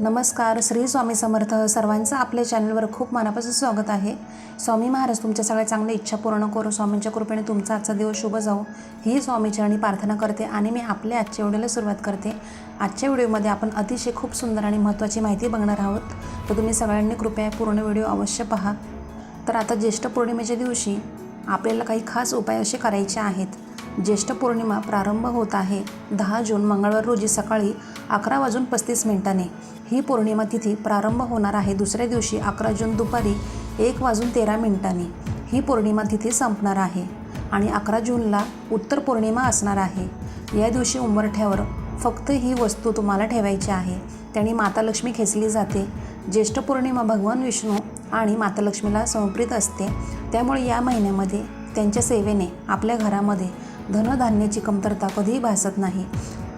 नमस्कार श्री स्वामी समर्थ सर्वांचं आपल्या चॅनलवर खूप मनापासून स्वागत आहे. स्वामी महाराज तुमच्या सगळ्या चांगल्या इच्छा पूर्ण करू. स्वामींच्या कृपेने तुमचा आजचा दिवस शुभ जाऊ ही स्वामीची आणि प्रार्थना करते आणि मी आपल्या आजच्या व्हिडिओला सुरुवात करते. आजच्या व्हिडिओमध्ये आपण अतिशय खूप सुंदर आणि महत्त्वाची माहिती बघणार आहोत. तर तुम्ही सगळ्यांनी कृपया पूर्ण व्हिडिओ अवश्य पहा. तर आता ज्येष्ठ पौर्णिमेच्या दिवशी आपल्याला काही खास उपाय असे करायचे आहेत. ज्येष्ठ पौर्णिमा प्रारंभ होत आहे. दहा जून मंगळवार रोजी सकाळी अकरा वाजून पस्तीस मिनिटांनी. ही पौर्णिमा तिथी प्रारंभ होणार आहे दुसऱ्या दिवशी अकरा जून दुपारी एक वाजून तेरा मिनिटांनी. ही पौर्णिमा तिथी संपणार आहे आणि अकरा जूनला उत्तर पौर्णिमा असणार आहे. या दिवशी उंबरठ्यावर फक्त ही वस्तू तुम्हाला ठेवायची आहे. त्याने माता लक्ष्मी खेचली जाते. ज्येष्ठ पौर्णिमा भगवान विष्णू आणि माता लक्ष्मीला समर्पित असते. त्यामुळे या महिन्यामध्ये त्यांच्या सेवेने आपल्या घरामध्ये धनधान्याची कमतरता कधीही भासत नाही.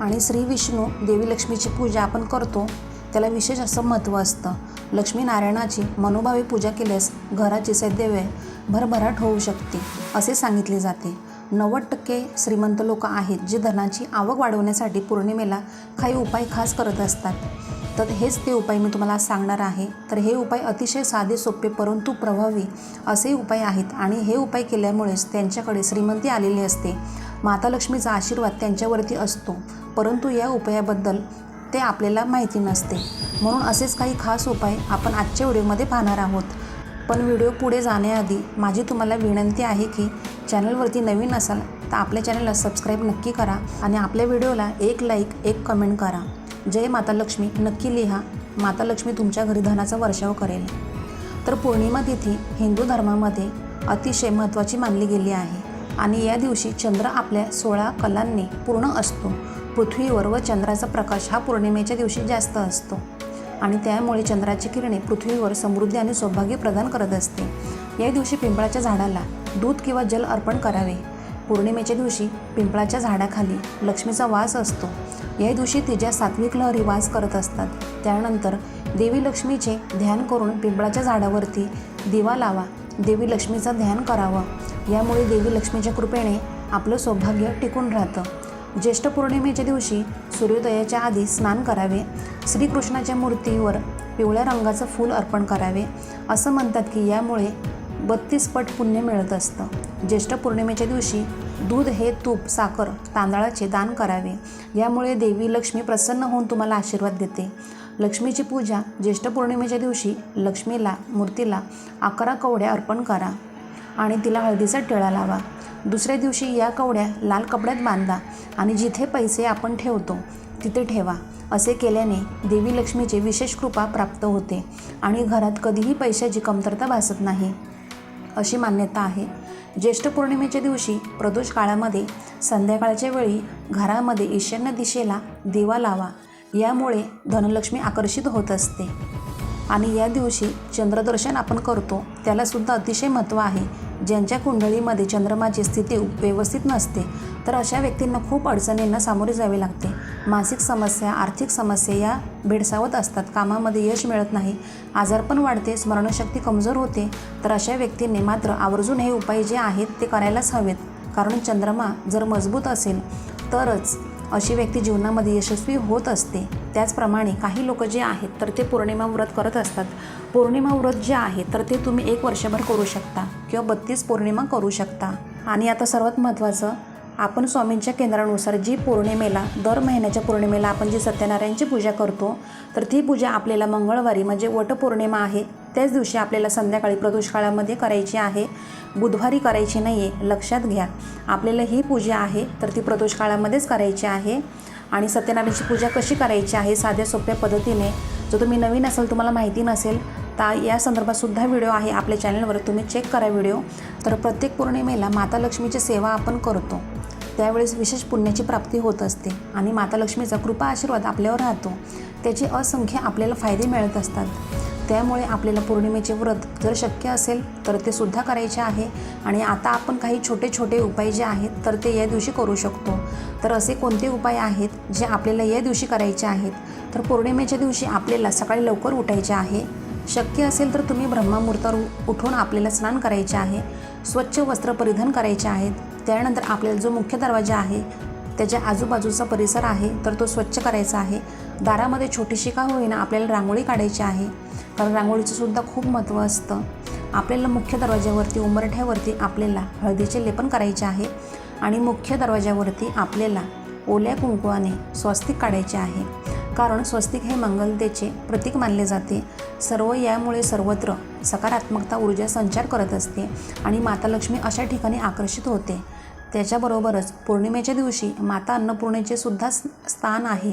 आणि श्री विष्णू देवी लक्ष्मीची पूजा आपण करतो त्याला विशेष असं महत्त्व असतं. लक्ष्मीनारायणाची मनोभावे पूजा केल्यास घराची सदैव्य भरभराट होऊ शकते असे सांगितले जाते. नव्वद टक्के श्रीमंत लोक आहेत जे धनाची आवक वाढवण्यासाठी पौर्णिमेला काही उपाय खास करत असतात. तर हेच ते उपाय मी तुम्हाला सांगणार आहे. तर हे उपाय अतिशय साधे सोपे परंतु प्रभावी असे उपाय आहेत. आणि हे उपाय केल्यामुळेच त्यांच्याकडे श्रीमंती आलेली असते. माता लक्ष्मीचा आशीर्वाद त्यांच्यावरती असतो. परंतु या उपायाबद्दल ते आपल्याला माहिती नसते. म्हणून असेच काही खास उपाय आपण आजच्या व्हिडिओमध्ये पाहणार आहोत. पण व्हिडिओ पुढे जाण्याआधी माझी तुम्हाला विनंती आहे की चॅनलवरती नवीन असाल तर आपल्या चॅनलला सबस्क्राईब नक्की करा आणि आपल्या व्हिडिओला एक लाईक एक कमेंट करा. जय माता लक्ष्मी नक्की लिहा माता लक्ष्मी तुमच्या घरी धनाचा वर्षाव करेल. तर पौर्णिमा तिथी हिंदू धर्मामध्ये अतिशय महत्त्वाची मानली गेली आहे. आणि या दिवशी चंद्र आपल्या सोळा कलांनी पूर्ण असतो. पृथ्वीवर व चंद्राचा प्रकाश हा पौर्णिमेच्या दिवशी जास्त असतो. आणि त्यामुळे चंद्राची किरणे पृथ्वीवर समृद्धी आणि सौभाग्य प्रदान करत असते. या दिवशी पिंपळाच्या झाडाला दूध किंवा जल अर्पण करावे. पौर्णिमेच्या दिवशी पिंपळाच्या झाडाखाली लक्ष्मीचा वास असतो. या दिवशी तिच्या सात्विक लहरी वास करत असतात. त्यानंतर देवी लक्ष्मीचे ध्यान करून पिंपळाच्या झाडावरती दिवा लावा. देवी लक्ष्मीचं ध्यान करावं. यामुळे देवी लक्ष्मीच्या कृपेने आपलं सौभाग्य टिकून राहतं. ज्येष्ठ पौर्णिमेच्या दिवशी सूर्योदयाच्या आधी स्नान करावे. श्रीकृष्णाच्या मूर्तीवर पिवळ्या रंगाचं फूल अर्पण करावे असं म्हणतात की यामुळे बत्तीस पट पुण्य मिळत असतं. ज्येष्ठ पौर्णिमेच्या दिवशी दूध हे तूप साखर तांदळाचे दान करावे. यामुळे देवी लक्ष्मी प्रसन्न होऊन तुम्हाला आशीर्वाद देते. लक्ष्मीची पूजा ज्येष्ठ पौर्णिमेच्या दिवशी लक्ष्मीला मूर्तीला अकरा कवड्या अर्पण करा आणि तिला हळदीचा टिळा लावा. दुसऱ्या दिवशी या कवड्या लाल कपड्यात बांधा आणि जिथे पैसे आपण ठेवतो तिथे ठेवा. असे केल्याने देवी लक्ष्मीची विशेष कृपा प्राप्त होते आणि घरात कधीही पैशाची कमतरता भासत नाही. अशी मान्यता आहे. ज्येष्ठ पौर्णिमेच्या दिवशी प्रदोष काळामध्ये संध्याकाळच्या वेळी घरामध्ये ईशान्य दिशेला दिवा लावा. यामुळे धनलक्ष्मी आकर्षित होत असते. आणि या दिवशी चंद्रदर्शन आपण करतो त्यालासुद्धा अतिशय महत्त्व आहे. ज्यांच्या कुंडळीमध्ये चंद्रमाची स्थिती व्यवस्थित नसते तर अशा व्यक्तींना खूप अडचणींना सामोरे जावे लागते. मानसिक समस्या आर्थिक समस्या या भेडसावत असतात. कामामध्ये यश मिळत नाही. आजारपण वाढते. स्मरणशक्ती कमजोर होते. तर अशा व्यक्तींनी मात्र आवर्जून हे उपाय जे आहेत ते करायलाच हवेत. कारण चंद्रमा जर मजबूत असेल तरच अशी व्यक्ती जीवनामध्ये यशस्वी होत असते. त्याचप्रमाणे काही लोक जे आहेत तर ते पौर्णिमा व्रत करत असतात. पौर्णिमा व्रत जे आहे तर ते तुम्ही एक वर्षभर करू शकता किंवा बत्तीस पौर्णिमा करू शकता. आणि आता सर्वात महत्त्वाचं आपण स्वामींच्या केंद्रानुसार जी पौर्णिमेला दर महिन्याच्या पौर्णिमेला आपण जी सत्यनारायणची पूजा करतो तर ती पूजा आपल्याला मंगळवारी म्हणजे वटपौर्णिमा आहे त्याच दिवशी आपल्याला संध्याकाळी प्रदोष काळामध्ये करायची आहे. बुधवारी करायची नाही आहे लक्षात घ्या. आपल्याला ही पूजा आहे तर ती प्रदोष काळामध्येच करायची आहे. आणि सत्यनारायणची पूजा कशी करायची आहे साध्या सोप्या पद्धतीने. जर तुम्ही नवीन असाल तुम्हाला माहिती नसेल तर या संदर्भातसुद्धा व्हिडिओ आहे आपल्या चॅनलवर. तुम्ही चेक करा व्हिडिओ. तर प्रत्येक पौर्णिमेला माता लक्ष्मीची सेवा आपण करतो. त्यावेळेस विशेष पुण्याची प्राप्ती होत असते. आणि माता लक्ष्मीचा कृपा आशीर्वाद आपल्यावर राहतो. त्याचे असंख्य आपल्याला फायदे मिळत असतात. त्यामुळे आपल्याला पौर्णिमेचे व्रत जर शक्य असेल तर ते सुद्धा करायचे आहे. आणि आता आपण काही छोटे छोटे उपाय जे आहेत तर ते या दिवशी करू शकतो. तर असे कोणते उपाय आहेत जे आपल्याला या दिवशी करायचे आहेत? तर पौर्णिमेच्या दिवशी आपल्याला सकाळी लवकर उठायचे आहे. शक्य असेल तर तुम्ही ब्रह्ममुहूर्तावर उठून आपल्याला स्नान करायचे आहे. स्वच्छ वस्त्र परिधान करायचे आहेत. त्यानंतर आपल्याला जो मुख्य दरवाजा आहे त्याच्या आजूबाजूचा परिसर आहे तर तो स्वच्छ करायचा आहे. दारामध्ये छोटीशी का होईना आपल्याला रांगोळी काढायची आहे. कारण रांगोळीचं सुद्धा खूप महत्त्व असतं. आपल्याला मुख्य दरवाज्यावरती उंबरठ्यावरती आपल्याला हळदीचे लेपन करायचे आहे आणि मुख्य दरवाज्यावरती आपल्याला ओल्या कुंकवाने स्वस्तिक काढायचे आहे. कारण स्वस्तिक हे मंगलतेचे प्रतीक मानले जाते. सर्व यामुळे सर्वत्र सकारात्मकता ऊर्जा संचार करत असते आणि माता लक्ष्मी अशा ठिकाणी आकर्षित होते. त्याच्याबरोबरच पौर्णिमेच्या दिवशी माता अन्नपूर्णेचे सुद्धा स्थान आहे.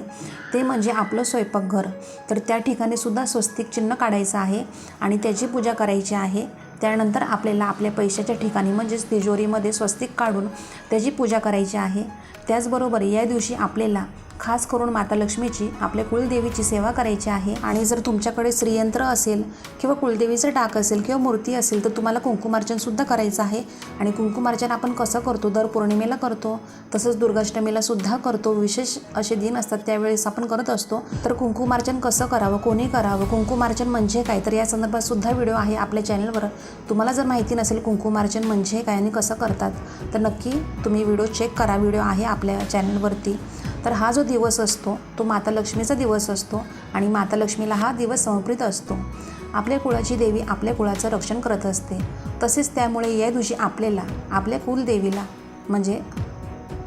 ते म्हणजे आपलं स्वयंपाकघर. तर त्या ठिकाणी सुद्धा स्वस्तिक चिन्ह काढायचं आहे आणि त्याची पूजा करायची आहे. त्यानंतर आपल्याला आपल्या पैशाच्या ठिकाणी म्हणजेच तिजोरीमध्ये स्वस्तिक काढून त्याची पूजा करायची आहे. त्याचबरोबर या दिवशी आपल्याला खास करून माता लक्ष्मीची आपल्या कुलदेवीची सेवा करायची आहे आणि जर तुमच्याकडे श्रीयंत्र असेल किंवा कुलदेवीचं टाक असेल किंवा मूर्ती असेल तर तुम्हाला कुंकुमार्चनसुद्धा करायचं आहे. आणि कुंकुमार्चन आपण कसं करतो? दर पौर्णिमेला करतो. तसंच दुर्गाष्टमीला सुद्धा करतो. विशेष असे दिन असतात त्यावेळेस आपण करत असतो. तर कुंकुमार्चन कसं करावं? कोणी करावं? कुंकुमार्चन म्हणजे काय? तर या संदर्भात सुद्धा व्हिडिओ आहे आपल्या चॅनलवर. तुम्हाला जर माहिती नसेल कुंकुमार्चन म्हणजे काय आणि कसं करतात तर नक्की तुम्ही व्हिडिओ चेक करा. व्हिडिओ आहे आपल्या चॅनलवरती. तर हा जो दिवस असतो तो माता लक्ष्मीचा दिवस असतो आणि माता लक्ष्मीला हा दिवस समर्पित असतो. आपल्या कुळाची देवी आपल्या कुळाचं रक्षण करत असते. तसेच त्यामुळे या दिवशी आपल्याला आपल्या कुलदेवीला म्हणजे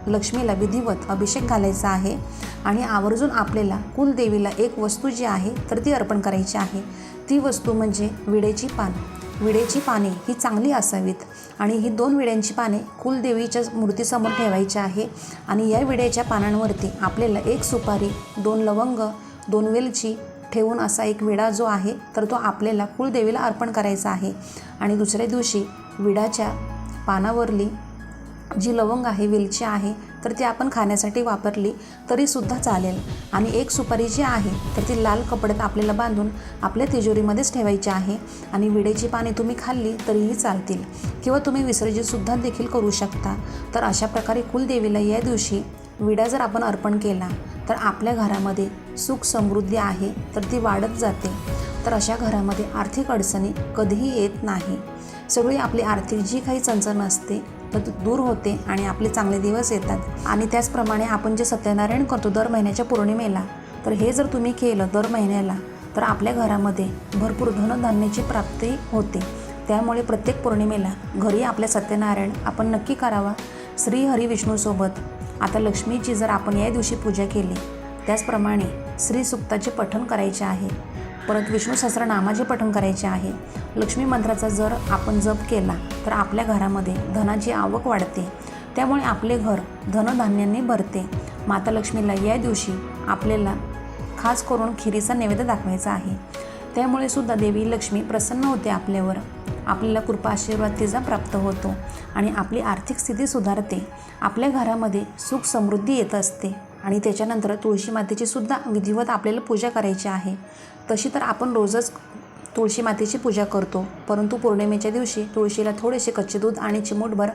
लक्ष्मीला विधिवत अभिषेक घालायचा आहे आणि आवर्जून आपल्याला कुलदेवीला एक वस्तू जी आहे तर ती अर्पण करायची आहे. ती वस्तू म्हणजे विडेची पान. विडेची पाने ही चांगली असावीत. आणि ही दोन विड्यांची पाने कुलदेवीच्या मूर्तीसमोर ठेवायची आहे. आणि या विड्याच्या पानांवरती आपल्याला एक सुपारी दोन लवंग दोन वेलची ठेवून असा एक विडा जो आहे तर तो आपल्याला कुलदेवीला अर्पण करायचा आहे. आणि दुसऱ्या दिवशी विडाच्या पानावरली जी लवंग आहे वेलची आहे तर ती आपण खाण्यासाठी वापरली तरीसुद्धा चालेल. आणि एक सुपारी जी आहे तर ती लाल कपड्यात आपल्याला बांधून आपल्या तिजोरीमध्येच ठेवायची आहे. आणि विडेची पाने तुम्ही खाल्ली तरीही चालतील. किंवा तुम्ही विसर्जितसुद्धा देखील करू शकता. तर अशा प्रकारे कुलदेवीला या दिवशी विडा जर आपण अर्पण केला तर आपल्या घरामध्ये सुख समृद्धी आहे तर ती वाढत जाते. तर अशा घरामध्ये आर्थिक अडचणी कधीही येत नाही. सगळी आपली आर्थिक जी काही चणचण असते तर दूर होते आणि आपले चांगले दिवस येतात. आणि त्याचप्रमाणे आपण जे सत्यनारायण करतो दर महिन्याच्या पौर्णिमेला तर हे जर तुम्ही केलं दर महिन्याला तर आपल्या घरामध्ये भरपूर धनधान्याची प्राप्ती होते. त्यामुळे प्रत्येक पौर्णिमेला घरी आपल्या सत्यनारायण आपण नक्की करावा. श्री हरी विष्णूसोबत आता लक्ष्मीची जर आपण या दिवशी पूजा केली त्याचप्रमाणे श्री सुक्ताचे पठण करायचे आहे. परत विष्णू सहस्रनामाचे पठण करायचे आहे. लक्ष्मी मंत्राचा जर आपण जप केला तर आपल्या घरामध्ये धनाची आवक वाढते. त्यामुळे आपले घर धनधान्याने भरते. माता लक्ष्मीला या दिवशी आपल्याला खास करून खिरीचा नैवेद्य दाखवायचा आहे. त्यामुळे सुद्धा देवी लक्ष्मी प्रसन्न होते आपल्यावर. आपल्याला कृपा आशीर्वाद तिचा प्राप्त होतो आणि आपली आर्थिक स्थिती सुधारते. आपल्या घरामध्ये सुख समृद्धी येत असते आणि त्याच्यानंतर तुळशी मातेची सुद्धा विधिवत आपल्याला पूजा करायची आहे. तशी तर आपण रोजच तुळशी मातेची पूजा करतो. परंतु पौर्णिमेच्या दिवशी तुळशीला थोडेसे कच्चे दूध आणि चिमूटभर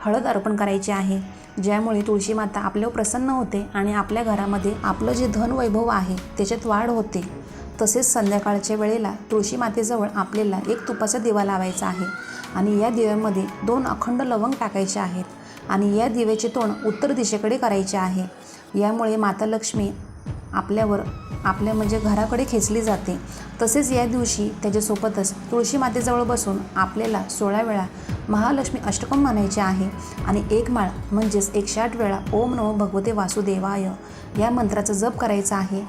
हळद अर्पण करायची आहे. ज्यामुळे तुळशी माता आपल्यावर प्रसन्न होते आणि आपल्या घरामध्ये आपलं जे धन वैभव आहे त्याच्यात वाढ होते. तसेच संध्याकाळच्या वेळेला तुळशी मातेजवळ आपल्याला एक तुपाचा दिवा लावायचा आहे आणि या दिव्यामध्ये दोन अखंड लवंग टाकायचे आहेत आणि या दिव्याचे तोंड उत्तर दिशेकडे करायचे आहे. यामुळे माता लक्ष्मी आपल्यावर आपल्या म्हणजे घराकडे खेचली जाते. तसेच या दिवशी त्याच्यासोबतच तुळशी मातेजवळ बसून आपल्याला सोळा वेळा महालक्ष्मी अष्टकम म्हणायचे आहे आणि एक माळ म्हणजेच एकशे आठ वेळा ओम नमो भगवते वासुदेवाय या मंत्राचा जप करायचा आहे.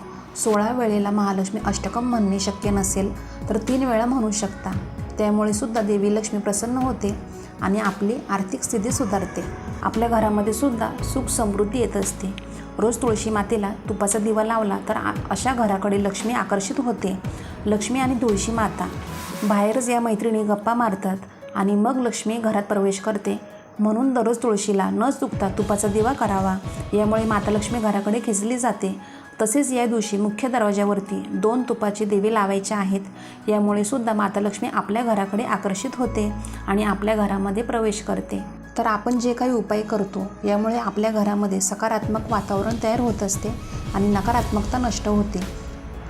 सोळा वेळेला महालक्ष्मी अष्टकम म्हणणे शक्य नसेल तर तीन वेळा म्हणू शकता. त्यामुळे सुद्धा देवी लक्ष्मी प्रसन्न होते आणि आपली आर्थिक स्थिती सुधारते. आपल्या घरामध्ये सुद्धा सुख समृद्धी येत असते. रोज तुळशी मातेला तुपाचा दिवा लावला तर आ अशा घराकडे लक्ष्मी आकर्षित होते. लक्ष्मी आणि तुळशी माता बाहेरच या मैत्रिणी गप्पा मारतात आणि मग लक्ष्मी घरात प्रवेश करते. म्हणून दररोज तुळशीला न चुकता तुपाचा दिवा करावा. यामुळे माता लक्ष्मी घराकडे खेचली जाते. तसेच या दिवशी मुख्य दरवाज्यावरती दोन तुपाचे दिवे लावायचे आहेत. यामुळे सुद्धा माता लक्ष्मी आपल्या घराकडे आकर्षित होते आणि आपल्या घरामध्ये प्रवेश करते. तर आपण जे काही उपाय करतो यामुळे आपल्या घरामध्ये सकारात्मक वातावरण तयार होत असते आणि नकारात्मकता नष्ट होते.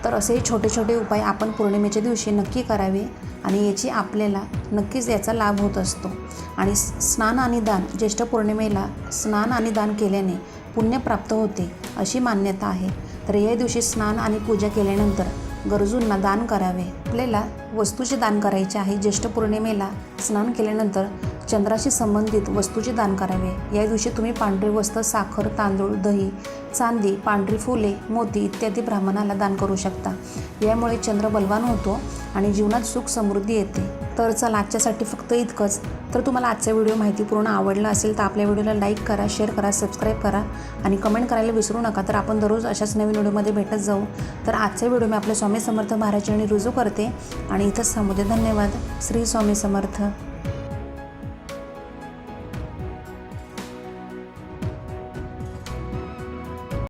तर असे छोटे छोटे उपाय आपण पौर्णिमेच्या दिवशी नक्की करावे आणि याची आपल्याला नक्कीच याचा लाभ होत असतो. आणि स्नान आणि दान ज्येष्ठ पौर्णिमेला स्नान आणि दान केल्याने पुण्य प्राप्त होते अशी मान्यता आहे. तर या दिवशी स्नान आणि पूजा केल्यानंतर गरजूंना दान करावे. आपल्याला वस्तूचे दान करायचे आहे. ज्येष्ठ पौर्णिमेला स्नान केल्यानंतर चंद्राशी संबंधित वस्तूचे दान करावे. या दिवशी तुम्ही पांढरे वस्त्र साखर तांदूळ दही चांदी पांढरी फुले मोती इत्यादी ब्राह्मणाला दान करू शकता. यामुळे चंद्र बलवान होतो आणि जीवनात सुख समृद्धी येते. तर चला आजच्यासाठी फक्त इतकंच. तर तुम्हाला आजचा व्हिडिओ माहिती पूर्ण आवडला असेल तर आपल्या व्हिडिओला लाईक करा शेअर करा सबस्क्राईब करा आणि कमेंट करायला विसरू नका. तर आपण दररोज अशाच नवीन व्हिडिओमध्ये भेटत जाऊ. तर आजचा व्हिडिओ मी आपल्या स्वामी समर्थ महाराजांनी रुजू करते आणि इथंच थांबू धन्यवाद. श्री स्वामी समर्थ.